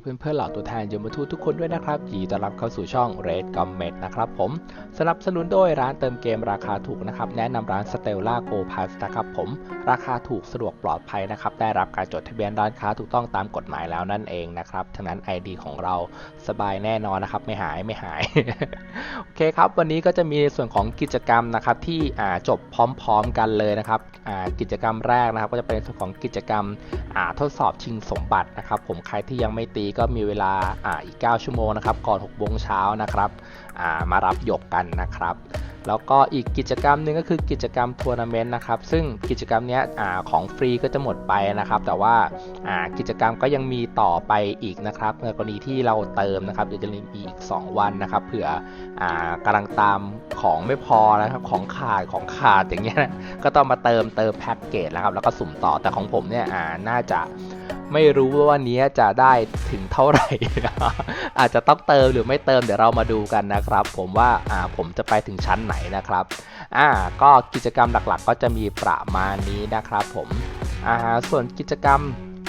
เพื่อนๆเหล่าตัวแทนยมทูตทุกคนด้วยนะครับยินดีต้อนรับเข้าสู่ช่อง Red g o m m e t นะครับผมสนับสนุนโดยร้านเติมเกมราคาถูกนะครับ แนะนำร้าน Stella Go Pass นะครับผม ราคาถูกสะดวกปลอดภัยนะครับ ได้รับการจดทะเบียนร้านค้าถูกต้องตามกฎหมายแล้วนั่นเองนะครับทั้งนั้น ID ของเราสบายแน่นอนนะครับ ไม่หายไม่หาย โอเคครับ วันนี้ก็จะมีส่วนของกิจกรรมนะครับที่จบพร้อมๆกันเลยนะครับกิจกรรมแรกนะครับ ก็จะเป็นส่วนของกิจกรรมทดสอบชิงสมบัตินะครับ ผมใครที่ยังไม่ตีก็มีเวลาอ่าอีก 9 ชั่วโมงนะครับ ก่อน6โมงเช้านะครับอ่ามารับหยกกันนะครับแล้วก็อีกกิจกรรมหนึ่งก็คือกิจกรรมทัวร์นาเมนต์นะครับ ซึ่งกิจกรรมนี้อของฟรีก็จะหมดไปนะครับ แต่ว่าากิจกรรมก็ยังมีต่อไปอีกนะครับในกรณีที่เราเติมนะครับเดี๋ยวจะมีอีก 2 วันนะครับเผื่ออากำลังตามของไม่พอนะครับของขาดของขาดอย่างเงี้ยนะก็ต้องมาเติมเติมแพ็กเกจแล้วครับ แล้วก็สุ่มต่อแต่ของผมเนี่ยน่าจะไม่รู้ว่าวันนี้จะได้ถึงเท่าไหร่ อาจจะต้องเติมหรือไม่เติมเดี๋ยวเรามาดูกันนะครับ ผมว่าผมจะไปถึงชั้นไหนนะครับอ่าก็กิจกรรมหลักๆ ก็จะมีประมาณนี้นะครับผมอ่าส่วนกิจกรรม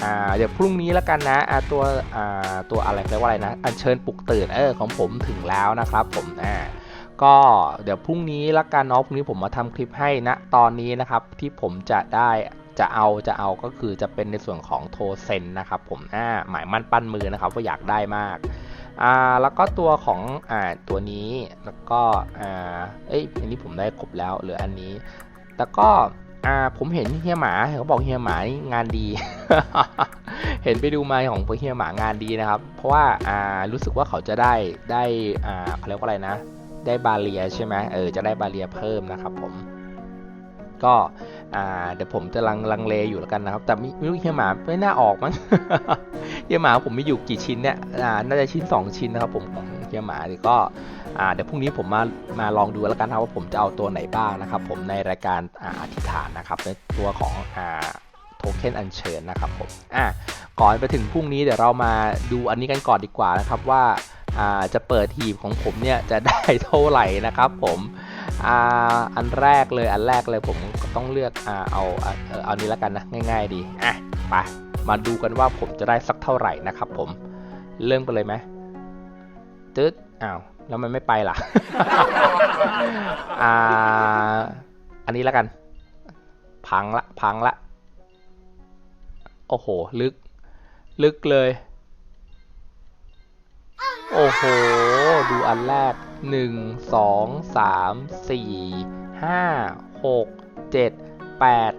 อ่าเดี๋ยวพรุ่งนี้แล้วกันนะอ่าตัวอ่าตัวอะไรเรียกว่าอะไรนะอัญเชิญปลุกตื่นเออของผมถึงแล้วนะครับผมอ่าก็เดี๋ยวพรุ่งนี้ละกันเนาะพรุ่งนี้ผมมาทำคลิปให้นะตอนนี้นะครับที่ผมจะได้จะเอาจะเอาก็คือจะเป็นในส่วนของโทเซนนะครับผมอ่าหมายมั่นปั้นมือนะครับว่าอยากได้มาก อ่าแล้วก็ตัวของอ่าตัวนี้แล้วก็อ่าเอ้ยอันนี้ผมได้ครบแล้วเหลืออันนี้ แล้วก็อ่าผมเห็นเฮียหมาเขาบอกเฮียหมางานดี เห็นไปดูมาของเฮียหมางานดีนะครับ เพราะว่าอ่ารู้สึกว่าเขาจะได้ได้อ่าเขาเรียกว่าอะไรนะ ได้บาเรียใช่ไหมเออจะได้บาเรียเพิ่มนะครับผมก็ อ่าเดี๋ยวผมจะลังลังเลอยู่แล้วกันนะครับ แต่ไม่รู้เฮียหมาไม่น่าออกมั้งเฮียหมาผมมีอยู่กี่ชิ้นเนี่ยอ่าน่าจะชิ้น 2 ชิ้นนะครับผมของเฮียหมาเดี๋ยวก็อ่าเดี๋ยวพรุ่งนี้ผมมามาลองดูแล้วกันนะว่าผมจะเอาตัวไหนบ้างนะครับ ผมในรายการอ่าอธิษฐานนะครับในตัวของอ่าโทเค็นอัญเชิญนะครับผมอะก่อนไปถึงพรุ่งนี้เดี๋ยวเรามาดูอันนี้กันก่อนดีกว่านะครับว่าอ่าจะเปิดทีมของผมเนี่ยจะได้เท่าไหร่นะครับผมอ่าอันแรกเลยอันแรกเลยผม ต้องเลือกอ่าเอาเอานี้แล้วกันนะง่าย ๆ ดีอะไปมาดูกันว่าผมจะได้สักเท่าไหร่นะครับ ผมเริ่มกันเลยไหมตึ๊ดอ้าวแล้วมันไม่ไปล่ะอ่าอันนี้แล้วกัน พังละพังละโอ้โห ลึก ลึกเลย โอ้โห ดูอันแรกหนึ่งสองสามสี่ห้าหก เจ็ดแปด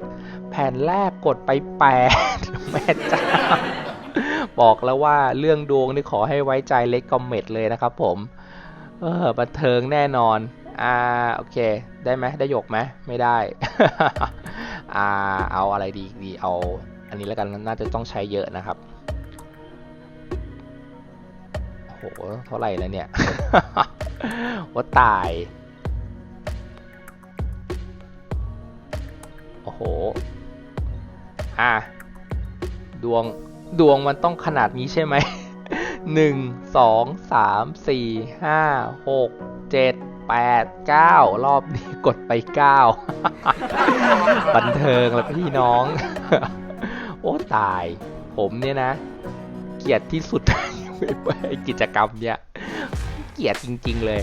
แผ่นแรกกดไปแปดแม่จ้าบอกแล้วว่าเรื่องดวงนี่ขอให้ไว้ใจเล็กคอมเมตเลยนะครับผม เออบันเทิงแน่นอน อ่า โอเค ได้ไหมได้หยกไหมไม่ได้ อ่า เอาอะไรดีดีเอา อันนี้แล้วกันน่าจะต้องใช้เยอะนะครับโหเท่าไหร่แล้วเนี่ยว่าตาย โอ้โห อะ ดวง ดวงมันต้องขนาดนี้ใช่ไหม หนึ่ง สอง สาม สี่ ห้า หก เจ็ด แปด เก้ารอบนี้กดไปเก้า บันเทิงแล้วพี่น้อง โอ้ตาย ผมเนี่ยนะ เกลียดที่สุดไอกิจกรรมเนี่ย เกลียดจริง ๆ เลย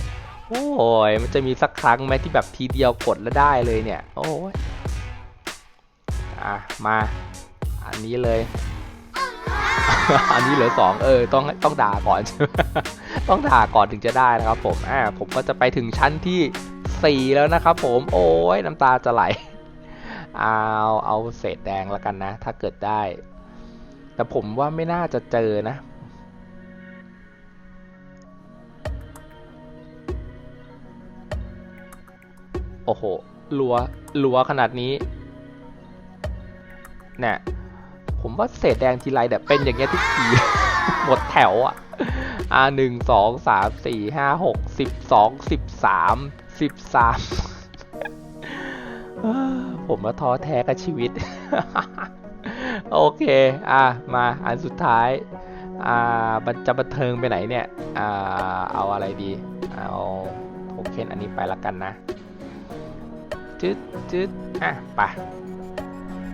โอ้ยมันจะมีสักครั้งไหมที่แบบทีเดียวกดแล้วได้เลยเนี่ย โอ้ย อะมาอันนี้เลย อันนี้เหลือสองเออต้องต้องด่าก่อนต้องด่าก่อนถึงจะได้นะครับผมอ่าผมก็จะไปถึงชั้นที่สี่แล้วนะครับผมโอ้ยน้ำตาจะไหลเอาเอาเศษแดงแล้วกันนะ ถ้าเกิดได้ แต่ผมว่าไม่น่าจะเจอนะโอ้โหรัวรัวขนาดนี้ เนี่ยผมว่าเศษแดงทีไรแบบเป็นอย่างเงี้ยทุกทีหมดแถวอะอ่าหนึ่งสองสามสี่ห้าหกสิบสองสิบสามสิบสามผมมาท้อแท้กับชีวิต โอเค อะ มาอันสุดท้าย อ่ามันจะบันเทิงไปไหนเนี่ย อ่า เอาอะไรดี เอาโทเค็นอันนี้ไปละกันนะ จึ๊ดจึ๊ดอะ ไป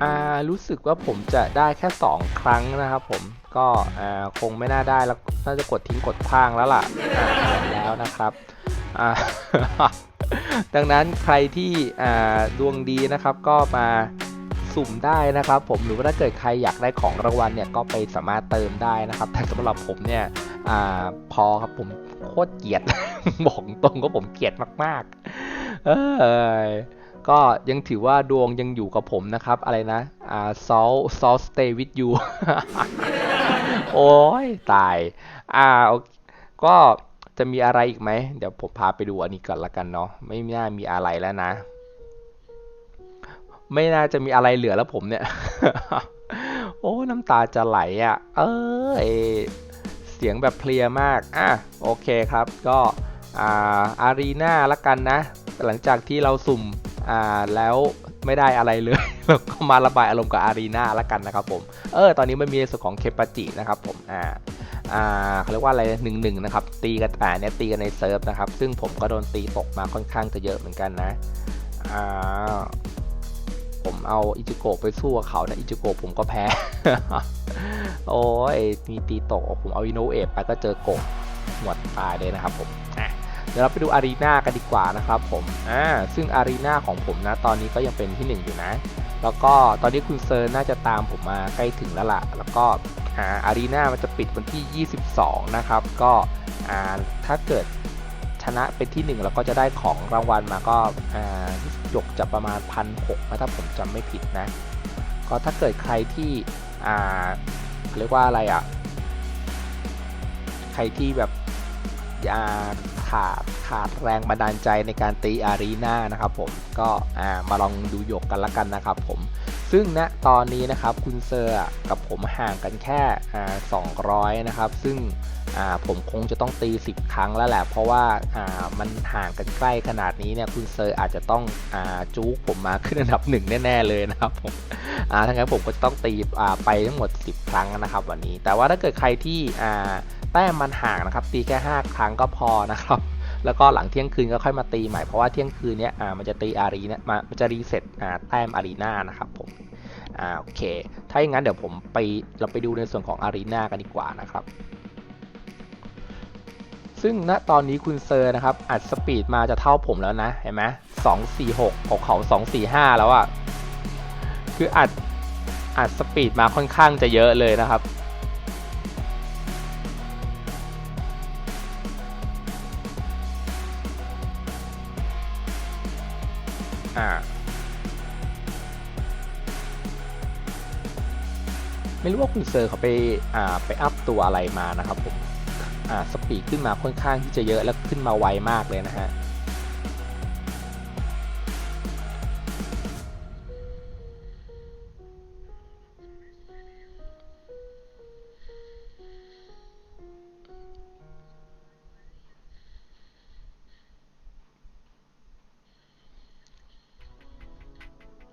อ่ารู้สึกว่าผมจะได้แค่ 2 ครั้งนะครับผมก็อ่าคงไม่น่าได้แล้วน่าจะกดทิ้งกดพางแล้วล่ะแล้วนะครับอ่าดังนั้นใครที่อ่าดวงดีนะครับก็มาสุ่มได้นะครับ ผมหรือว่าถ้าเกิดใครอยากได้ของรางวัลเนี่ยก็ไปสามารถเติมได้นะครับ แต่สำหรับผมเนี่ยอพอครับผมโคตรเกลียดบอกตรงก็ผมเกลียดมาก ๆ เออ ก็ยังถือว่าดวงยังอยู่กับผมนะครับ อะไรนะอ่า salt salt stay with you โอ้ยตาย อ่าก็จะมีอะไรอีกไหม เดี๋ยวผมพาไปดูอันนี้ก่อนละกันเนาะไม่น่ามีอะไรแล้วนะ ไม่น่าจะมีอะไรเหลือแล้วผมเนี่ย โอ้น้ำตาจะไหลอะ เออเสียงแบบเพลียมาก อะโอเคครับ ก็อาอารีนาละกันนะ หลังจากที่เราสุ่ม อ่าแล้วไม่ได้อะไรเลยเราก็มาระบายอารมณ์กับอารีนาละกันนะครับผมเออตอนนี้มันมีในส่วนของเคปาจินะครับผมอ่าอ่าเขาเรียกว่าอะไรหนึ่งหนึ่งนะครับตีกันอ่าเนี่ยตีกันในเซิร์ฟนะครับซึ่งผมก็โดนตีตกมาค่อนข้างจะเยอะเหมือนกันนะอ่าผมเอาอิจิโกะไปสู้กับเขานะอิจิโกะผมก็แพ้ โอ้ยมีตีตกผมเอาอิโนเอะไปก็เจอโกะหมดตายเลยนะครับผม ดี๋ยวเราไปดูอารีนากันดีกว่านะครับผมอ่าซึ่งอารีนาของผมนะตอนนี้ก็ยังเป็นที่หนึ่งอยู่นะ แล้วก็ตอนนี้คุณเซอร์น่าจะตามผมมาใกล้ถึงแล้วล่ะ แล้วก็อ่าอารีนามันจะปิดวันที่ 22 นะครับ ก็อ่าถ้าเกิดชนะเป็นที่ 1 แล้วก็จะได้ของรางวัลมาก็อ่าหยกจะประมาณพันหกนะถ้าผมจำไม่ผิดนะ ก็ถ้าเกิดใครที่อ่าเรียกว่าอะไรอะ ใครที่แบบอ่า ขาดขาดแรงบันดาลใจในการตีอารีนานะครับผมก็มาลองดูหยกกันละกันนะครับผมซึ่งณนะตอนนี้นะครับคุณเซอร์กับผมห่างกันแค่อ่า200 นะครับ ซึ่งผมคงจะต้องตี 10 ครั้งแล้วแหละ เพราะว่ามันห่างกันใกล้ขนาดนี้เนี่ยคุณเซอร์อาจจะต้องอจู๊กผมมาขึ้นอันดับหนึ่งแน่ๆเลยนะครับผมทั้งนั้นผมก็จะต้องตีไปทั้งหมด 10 ครั้งนะครับวันนี้ แต่ว่าถ้าเกิดใครที่ แต้มมันห่างนะครับ ตีแค่ 5 ครั้งก็พอนะครับ แล้วก็หลังเที่ยงคืนก็ค่อยมาตีใหม่ เพราะว่าเที่ยงคืนเนี้ยอ่ามันจะตีอารีเนะมามันจะรีเซ็ตอ่าแต้มอารีนานะครับผมอ่าโอเค ถ้าอย่างนั้นเดี๋ยวผมไปเราไปดูในส่วนของอารีนากันดีกว่านะครับซึ่งณตอนนี้คุณเซอร์นะครับอัดสปีดมาจะเท่าผมแล้วนะ เห็นไหมสองสี่หกของเขาสองสี่ห้าแล้วอะ่ะ คืออัดอัดสปีดมาค่อนข้างจะเยอะเลยนะครับ ไม่รู้ว่าคุณเซอร์เขาไปอ่าไปอัพตัวอะไรมานะครับผมอ่าสปีดขึ้นมาค่อนข้างที่จะเยอะแล้วขึ้นมาไวมากเลยนะฮะ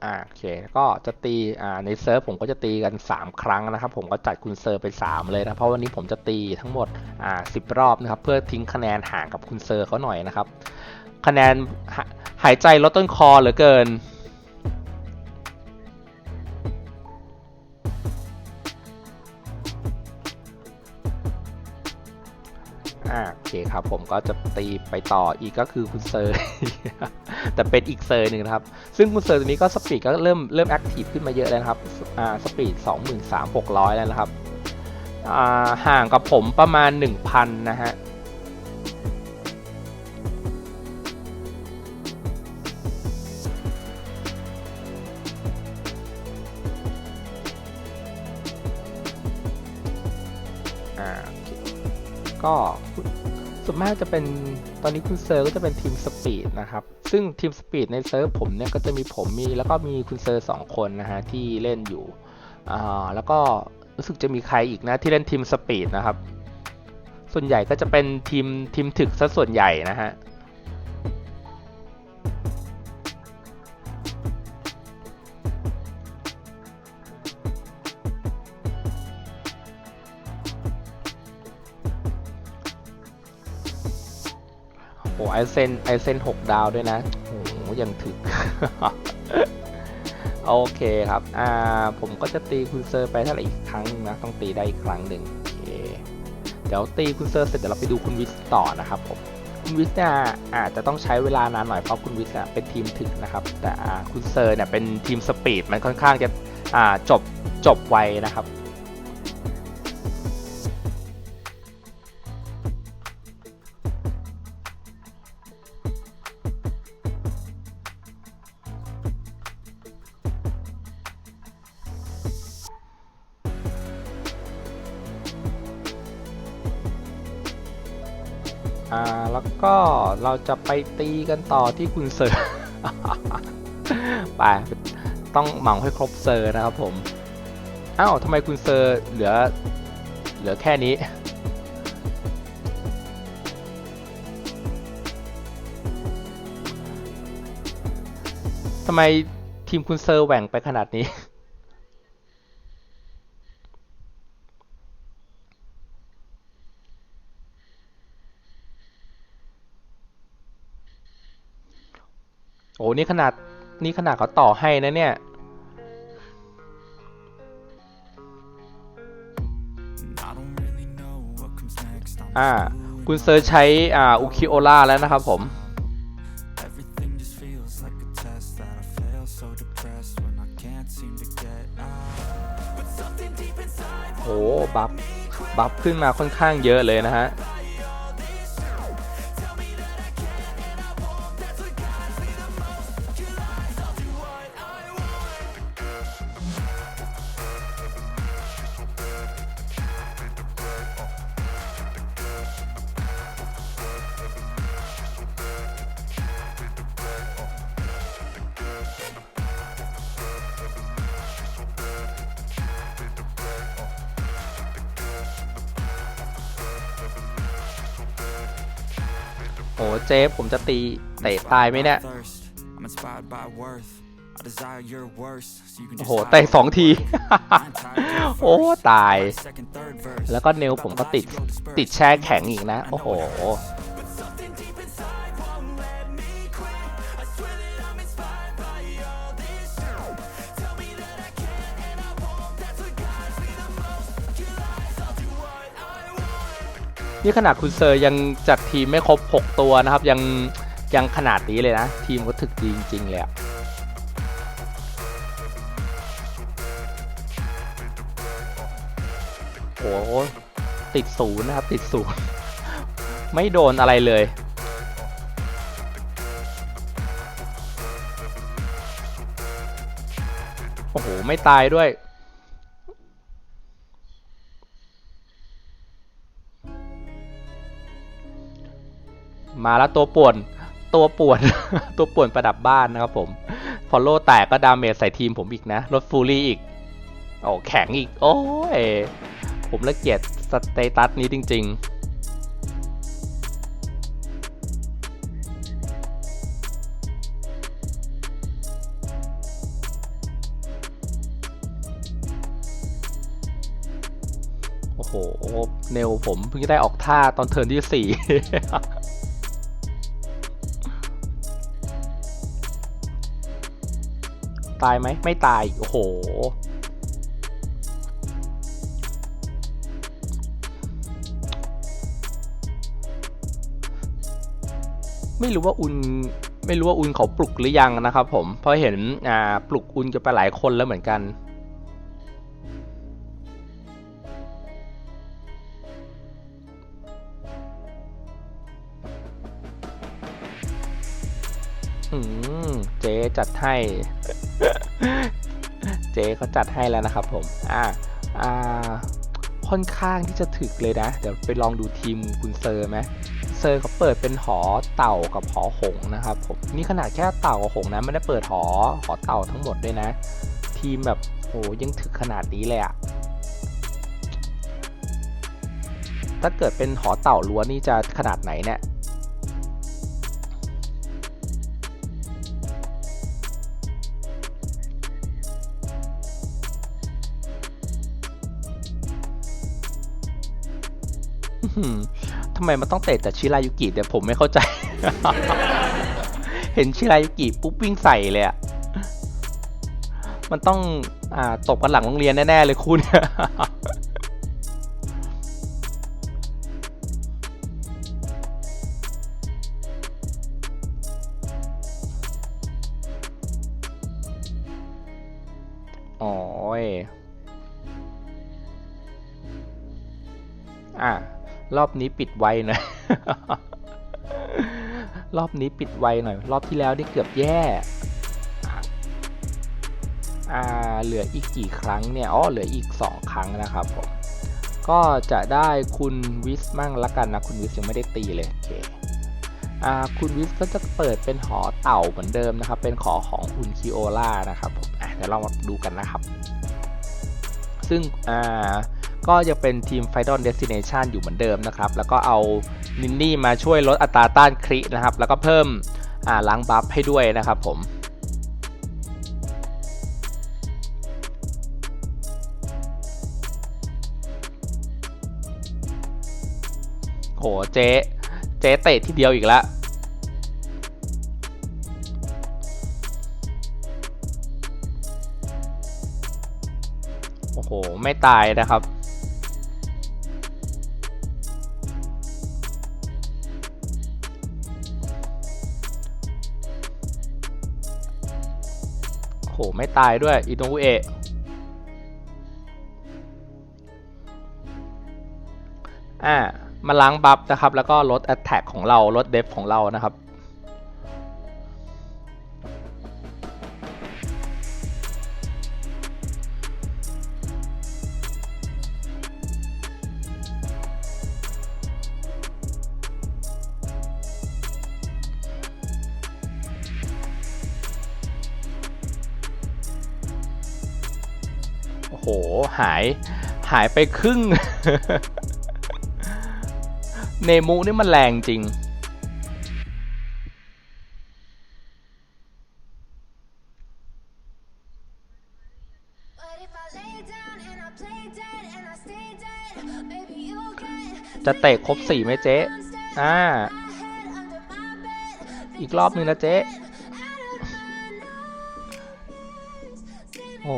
อ่าโอเคก็จะตีอ่าในเซิร์ฟผมก็จะตีกัน 3 ครั้งนะครับ ผมก็จัดคุณเซอร์ไป 3 เลยนะ เพราะวันนี้ผมจะตีทั้งหมดอ่า10รอบนะครับ เพื่อทิ้งคะแนนห่างกับคุณเซอร์เขาหน่อยนะครับ คะแนนหาหายใจลดต้นคอเหลือเกินอ่าโอเคครับผมก็จะตีไปต่ออีกก็คือคุณเซอร์ แต่เป็นอีกเซอร์หนึ่งนะครับ ซึ่งคุณเซอร์ตัวนี้ก็สปีดก็เริ่มเริ่มแอคทีฟขึ้นมาเยอะแล้วครับอ่าสปีด23,600 แล้วนะครับอ่าห่างกับผมประมาณ 1,000 นะฮะก็ ส่วนมากจะเป็นตอนนี้คุณเซอร์ก็จะเป็นทีมสปีดนะครับ ซึ่งทีมสปีดในเซิร์ฟผมเนี่ยก็จะมีผมมีแล้วก็มีคุณเซอร์สองคนนะฮะที่เล่นอยู่อ่าแล้วก็รู้สึกจะมีใครอีกนะที่เล่นทีมสปีดนะครับ ส่วนใหญ่ก็จะเป็นทีมทีมถึกซะส่วนใหญ่นะฮะ ไอเซนไอเซนหกดาวด้วยนะ โอ้โหยังถึก โอเคครับ อ่า ผมก็จะตีคุณเซอร์ไปเท่าไหร่อีกครั้งนะ ต้องตีได้อีกครั้งหนึ่งโอเคเดี๋ยวตีคุณเซอร์เสร็จเดี๋ยวเราไปดูคุณวิสต่อนะครับผม คุณวิสเนี่ยอาจจะต้องใช้เวลานานหน่อยเพราะคุณวิสเนี่ยเป็นทีมถึกนะครับ แต่คุณเซอร์เนี่ยเป็นทีมสปีดมันค่อนข้างจะอ่าจบจบไวนะครับ ก็เราจะไปตีกันต่อที่คุณเซอร์ ไปต้องหมาให้ครบเซอร์นะครับผม อ้าวทำไมคุณเซอร์เหลือ เหลือแค่นี้ทำไมทีมคุณเซอร์แหว่งไปขนาดนี้ โอ้นี่ขนาดนี่ขนาดเขาต่อให้นะเนี่ยอ่าคุณเซอร์ใช้อ่าอุคิโอลาแล้วนะครับผมโหบัฟบัฟขึ้นมาค่อนข้างเยอะเลยนะฮะ โอ้เจ๊ผมจะตีเตะตายไหมเนี่ย thirst. I'm inspired by worth. I desire your worst. So you can โอ้ just โห hide เตะสองที I'm tired of โอ้ first. ตาย Second, third verse. แล้วก็เนวผมก็ติดติดแช่แข็งอีกนะ โอ้โห นี่ขนาดคุณเซอร์ยังจัดทีมไม่ครบ 6 ตัวนะครับ ยังยังขนาดนี้เลยนะ ทีมก็ถึกจริง ๆ เลยอะโอ้โหติดศูนย์นะครับ ติดศูนย์ไม่โดนอะไรเลยโอ้โห ไม่ตายด้วย มาแล้วตัวป่วนตัวป่วน ตัวป่วนประดับบ้านนะครับผมฟอลโล่แตกก็ดาเมจใส่ทีมผมอีกนะลดฟูรี่อีก โอ้แข็งอีก โอ้ย ผมละเกียดสเตตัสนี้จริง ๆโอ้โห เนวผมเพิ่งได้ออกท่าตอนเทิร์นที่สี่ ตายไหมไม่ตายโอ้โหไม่รู้ว่าอุนไม่รู้ว่าอุนเขาปลุกหรือยังนะครับผมเพราะเห็นอ่าปลุกอุนกันไปหลายคนแล้วเหมือนกัน อืม เจ๊จัดให้ เจ๊เขาจัดให้แล้วนะครับผมอ่าอ่าค่อนข้างที่จะถึกเลยนะ เดี๋ยวไปลองดูทีมคุณเซอร์ไหมเซอร์เขาเปิดเป็นหอเต่ากับหอหงนะครับผมนี่ขนาดแค่เต่ากับหงนะไม่ได้เปิดหอหอเต่าทั้งหมดด้วยนะ ทีมแบบโหยังถึกขนาดนี้เลยอะถ้าเกิดเป็นหอเต่าล้วนนี่จะขนาดไหนเนี่ย ทำไมมันต้องเตะแต่ชิรายุกิเดี๋ยวผมไม่เข้าใจ เห็นชิรายุกิปุ๊บวิ่งใส่เลยอะมันต้องอ่าตบกันหลังโรงเรียนแน่ ๆ เลยคุณ อบนี้ปิดไวหน่อย รอบนี้ปิดไวหน่อย รอบที่แล้วนี่เกือบแย่ อ่า เหลืออีกกี่ครั้งเนี่ย อ๋อ เหลืออีก 2 ครั้งนะครับผม ก็จะได้คุณวิสมั่งละกันนะ คุณวิสยังไม่ได้ตีเลยโอเคคุณวิสก็จะเปิดเป็นหอเต่าเหมือนเดิมนะครับ เป็นขอของอุนคิโอล่านะครับผมเดี๋ยวเรามาดูกันนะครับ ซึ่งอ่า ก็ยังเป็นทีม Final Destination อยู่เหมือนเดิมนะครับ แล้วก็เอานินนี่มาช่วยลดอัตราต้านครินะครับ แล้วก็เพิ่มล้างบัฟให้ด้วยนะครับผมโหเจ๊เจ๊เตะทีเดียวอีกแล้วโอ้โห ไม่ตายนะครับ ไม่ตายด้วยอิโนุเอะอ่ามาล้างบัฟนะครับ แล้วก็ลดแอตแทกของเราลดเดฟของเรานะครับ โหหายหายไปครึ่ง เนมูนี่มันแรงจริง จะเตะครบสี่ไหมเจ๊ อ่า อีกรอบนึงนะเจ๊ โอ้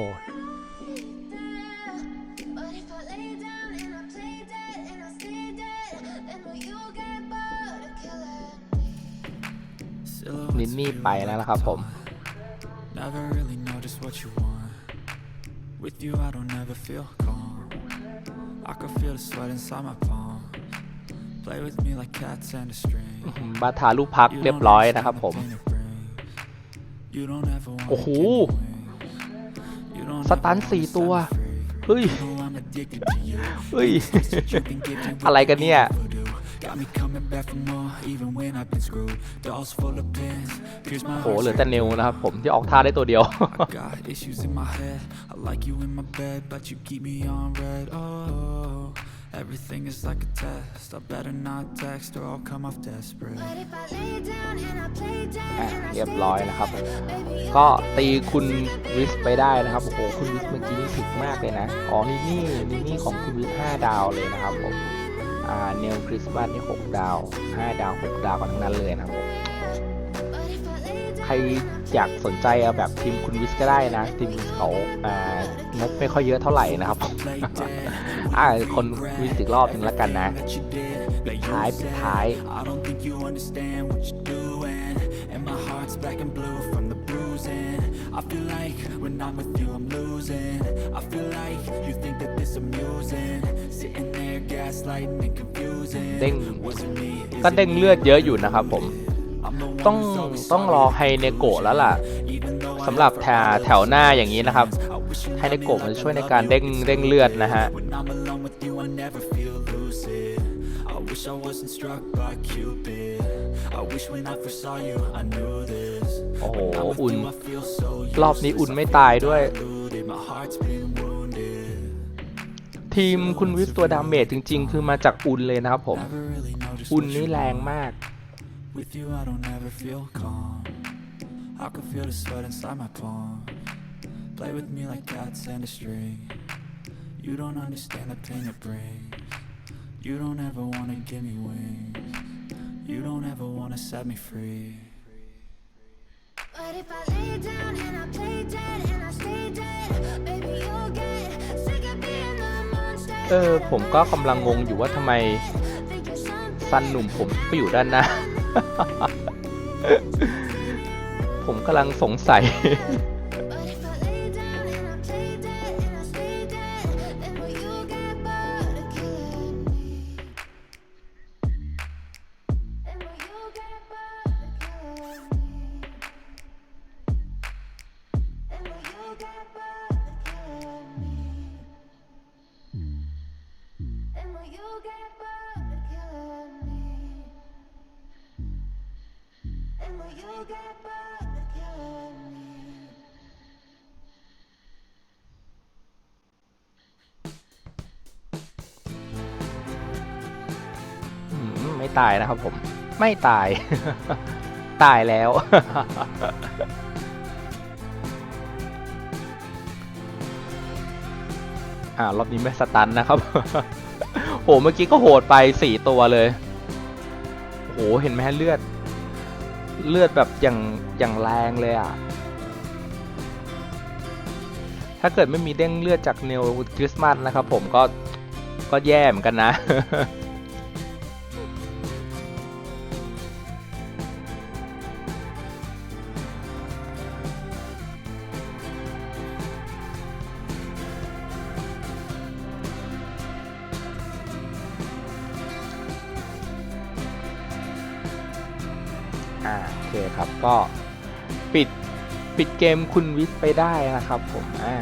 Silhouettes นินนี่ of you ไปแล้วนะครับผม Never really know just what you want. With you, I don't ever feel calm. I can feel the sweat inside my palm. Play with me like cats and a string. บาทาลูกพัก You เรียบ don't ร้อย understand นะครับ the ผม pain it brings. You don't ever wanna โอ้โห give me wings. You don't สตัน ever สี่ wanna ตัว set me free. เฮ้ย You know I'm addicted to you. เฮ้ย You can give me อะไรกันเนี่ย voodoo. Got me coming back for more, even when I've been screwed. Dolls full of pins, pierce my โห heart เหลือแต่เนวนะครับผมที่ออกท่าได้ตัวเดียว Got issues in my head. I like you in my bed, but you keep me on red. Oh, everything is like a test. I better not text or I'll come off desperate. But if I lay down and I play dead อะ and I เรียบ stay ร้อยนะครับ dead, maybe you'll ก็ตีคุณวิสไปได้นะครับ โอ้โห คุณวิสเมื่อกี้นี่ถึกมากเลยนะ อ๋อนี่นี่นี่นี่ของคุณวิส5ดาวเลยนะครับผมอ่า เนลคริสต์มาสนี่6ดาว 5 ดาว 6 ดาวกันทั้งนั้นเลยนะครับผม But if I lay down ใครอยากสนใจเอาแบบทีมคุณวิสก็ได้นะทีมเขาอ่างบไม่ค่อยเยอะเท่าไหร่นะครับ Play dead. อ่าคนวิสอีกรอบหนึ่งแล้วกันนะ That you did, that you ท้ายปิด said. ท้าย I don't think you understand what you're doing. And my heart's black and blue from the bruising. I feel like when I'm with you, I'm losing. I feel like you think that this amusing. Sitting there, gaslighting and confusing. เด้ง Was it me? Is ก็ it เด้ง me? เลือดเยอะอยู่นะครับผม I'm the one ต้อง who's always ต้องรอ sorry. ไฮเนโกะแล้วล่ะ Even though I สำหรับ never แถวแถวหน้าอย่างนี้นะครับ I wish you ไฮ loved เน me โกะมัน like จะช่วย I ใน love การ you. เด้งเด้งเลือดนะฮะ When I'm alone with you, I never feel lucid. I wish I wasn't struck by Cupid. I wish when I first saw you, I knew this. โอ้โห When I'm with อุ่น you, I feel so รอบนี้ useless. อุ่น I ไม่ feel ตายด้วย diluted. My heart's been wounded. ทีมคุณวิสตัวดาเมจจริง ๆ คือมาจากอุนเลยนะครับผม Never really know just อุน what นี่ you แรง want. มาก With you, I don't ever feel calm. I can feel the sweat inside my palm. Play with me like cats and a string. You don't understand the pain it brings. You don't ever wanna give me wings. You don't ever wanna set me free. But if I lay down and I play dead and I stay dead, baby, you'll get sick of being the monster. เออ ผมก็กำลังงงอยู่ว่าทำไมซันหนุ่มผมไปอยู่ด้านหน้า ผมกำลังสงสัย ไม่ตายนะครับผมไม่ตาย ตายแล้ว อ่ารอบนี้ไม่สตันนะครับ โห เมื่อกี้ก็โหดไปสี่ตัวเลย โห เห็นไหมเลือด เลือดแบบอย่างอย่างแรงเลยอะ ถ้าเกิดไม่มีเด้งเลือดจากเนวคริสต์มาสนะครับผมก็ก็แย่เหมือนกันนะ เคครับก็ปิดปิดเกมคุณวิทไปได้นะครับผมอ่า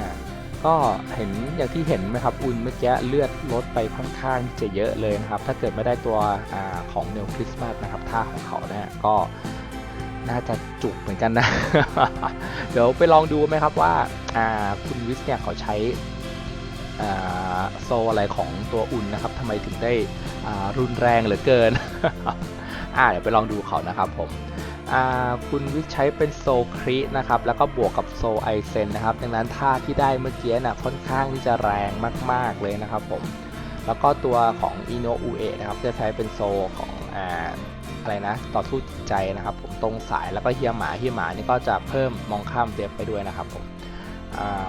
ก็เห็นอย่างที่เห็นไหมครับ อุนเมื่อกี้เลือดลดไปค่อนข้างจะเยอะเลยนะครับ ถ้าเกิดไม่ได้ตัวอของเนลคริสต์มาสนะครับท่าของเขาเนี่ยก็น่าจะจุกเหมือนกันนะ เดี๋ยวไปลองดูไหมครับว่าคุณวิทย์เนี่ยเขาใช้โซอะไรของตัวอุ่นนะครับทำไมถึงได้รุนแรงเหลือเกินอ่าเดี๋ยวไปลองดูเขานะครับผม คุณวิทย์ใช้เป็นโซครินะครับ แล้วก็บวกกับโซไอเซนนะครับ ดังนั้นท่าที่ได้เมื่อกี้นะค่อนข้างที่จะแรงมาก ๆเลยนะครับผม แล้วก็ตัวของอิโนอุเอะนะครับจะใช้เป็นโซของอ่าอะไรนะ ต่อสู้จิตใจนะครับ ผมตรงสายแล้วก็เฮียหมาเฮียหมานี่ก็จะเพิ่มมองข้ามเดฟไปด้วยนะครับผม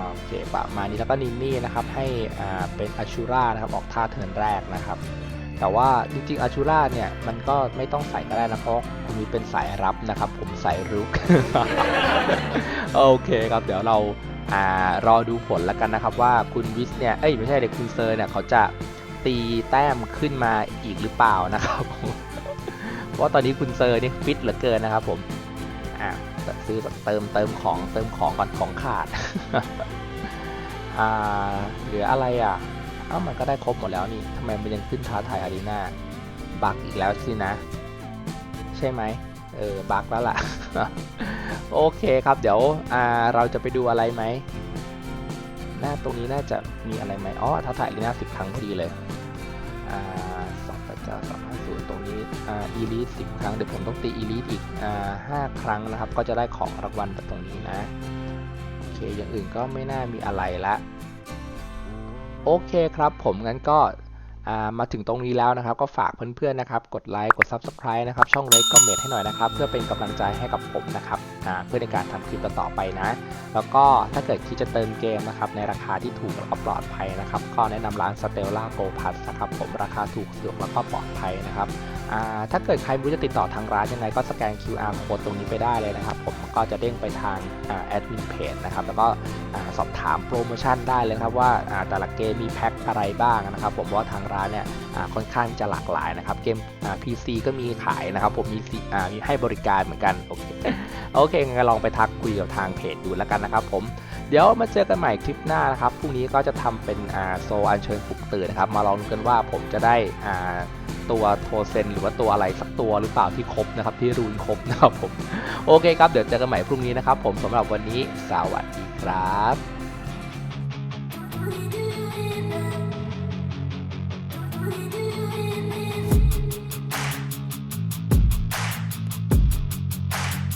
โอเคประมาณนี้แล้วก็นินนี่นะครับให้เป็นอาชูรานะครับออกท่าเทิร์นแรกนะครับ แต่ว่าจริงๆอาชูราเนี่ยมันก็ไม่ต้องใส่ก็ได้นะเพราะคุณมีเป็นสายรับนะครับ ผมสายรุก โอเคครับ เดี๋ยวเราอ่ารอดูผลแล้วกันนะครับว่าคุณวิสเนี่ยเอ้ยไม่ใช่เด็กคุณเซอร์เนี่ยเขาจะตีแต้มขึ้นมาอีกหรือเปล่านะครับเพราะตอนนี้คุณเซอร์นี่ฟิตเหลือเกินนะครับผมอ่าซื้อเติมเติมของเติมของก่อนของขาดอ่าเหลืออะไรอะ เอ้ามันก็ได้ครบหมดแล้วนี่ทำไมมันยังขึ้นท้าทายอารีนาบักอีกแล้วสินะ ใช่ไหมเออบักแล้วล่ะ โอเคครับเดี๋ยวอ่าเราจะไปดูอะไรไหมหน้าตรงนี้น่าจะมีอะไรไหมอ๋อท้าทายอารีนาสิบครั้งพอดีเลยอ่าสองประจ้าสองห้าศูนย์ตรงนี้อ่าอีลิทสิบครั้งเดี๋ยวผมต้องตีอีลิทอีกอ่าห้าครั้งนะครับ ก็จะได้ของรางวัลจากตรงนี้นะโอเคอย่างอื่นก็ไม่น่ามีอะไรละ โอเคครับผมงั้นก็มาถึงตรงนี้แล้วนะครับ ก็ฝากเพื่อนๆนะครับ กดไลค์กด Subscribe นะครับ ช่องเล็กคอมเมนต์ให้หน่อยนะครับ เพื่อเป็นกำลังใจให้กับผมนะครับเพื่อในการทำคลิปต่อๆไปนะ แล้วก็ถ้าเกิดคิดจะเติมเกมนะครับ ในราคาที่ถูกแล้วก็ปลอดภัยนะครับ ก็แนะนำร้าน Stella Go Plus นะครับ ผมราคาถูกสะดวกแล้วก็ปลอดภัยนะครับ ถ้าเกิดใครไม่รู้จะติดต่อทางร้านยังไงก็สแกน QR code ตรงนี้ไปได้เลยนะครับ ผมก็จะเด้งไปทางแอดมินเพจนะครับ แล้วก็สอบถามโปรโมชั่นได้เลยครับว่าแต่ละเกมมีแพ็คอะไรบ้างนะครับ ผมว่าทางร้านเนี่ยค่อนข้างจะหลากหลายนะครับ เกม PC ก็มีขายนะครับ ผมมีมีให้บริการเหมือนกันโอเค โอเคงั้นลองไปทักคุยกับทางเพจดูแล้วกันนะครับผมเดี๋ยวมาเจอกันใหม่คลิปหน้านะครับพรุ่งนี้ก็จะทำเป็นอ่าโซอันเชิญปลุกตื่นนะครับมาลองดูกันว่าผมจะได้อ่าตัวโทเซนหรือว่าตัวอะไรสักตัวหรือเปล่าที่ครบนะครับที่รูนครบนะครับผมโอเคครับเดี๋ยวเจอกันใหม่พรุ่งนี้นะครับผมสำหรับวันนี้สวัสดีครับ